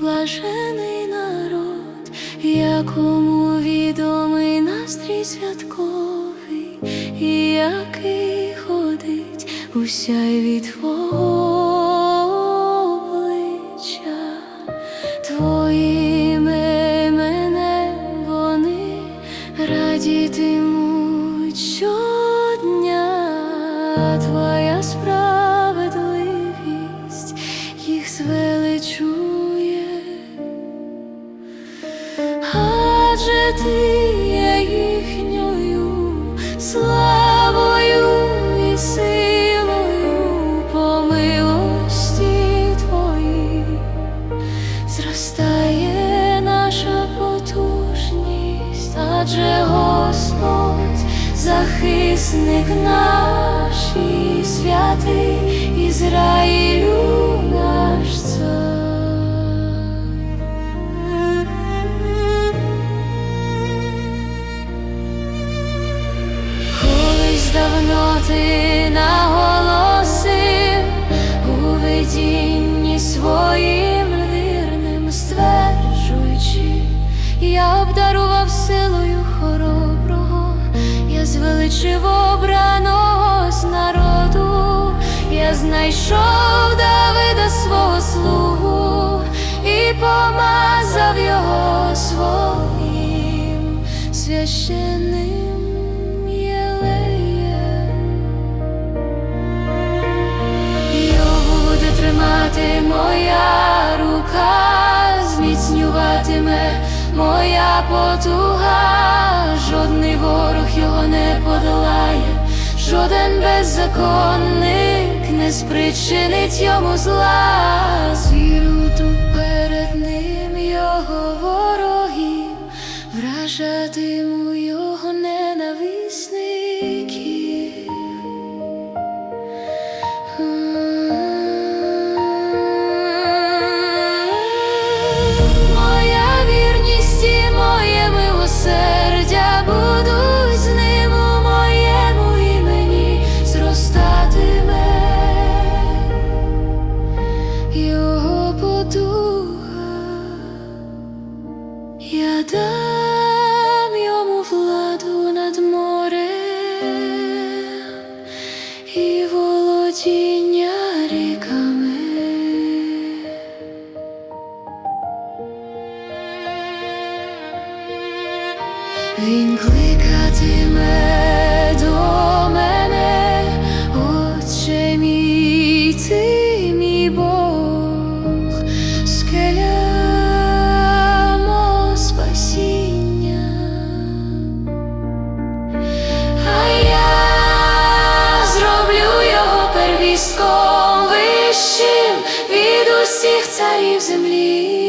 блажений народ, якому відомий настрій святковий, і який ходить у сяйві Твого обличчя, Твоїми іменем вони радітимуть ти є їхньою славою і силою по милості Твоїй. Зростає наша потужність, адже Господь захисник наш і святий Ізраїлю звеличив обраного з народу, я знайшов Давида свого слугу і помазав його своїм священним моя потуга, жодний ворог його не подолає, жоден беззаконник не спричинить йому зла. Звіру тут перед ним його ворогів, його потуга. Я дам йому владу над морем і володіння ріками. Він кликатиме землі.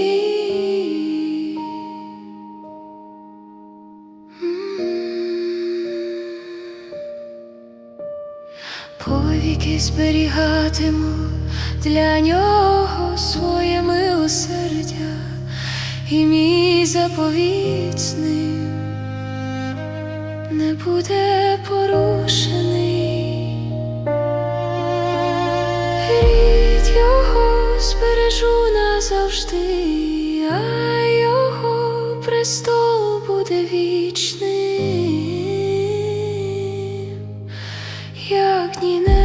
Повіки зберігатиму для нього своє милосердя і мій заповіт з ним не буде порушений. Назавжди, а його престол буде вічним, як ні не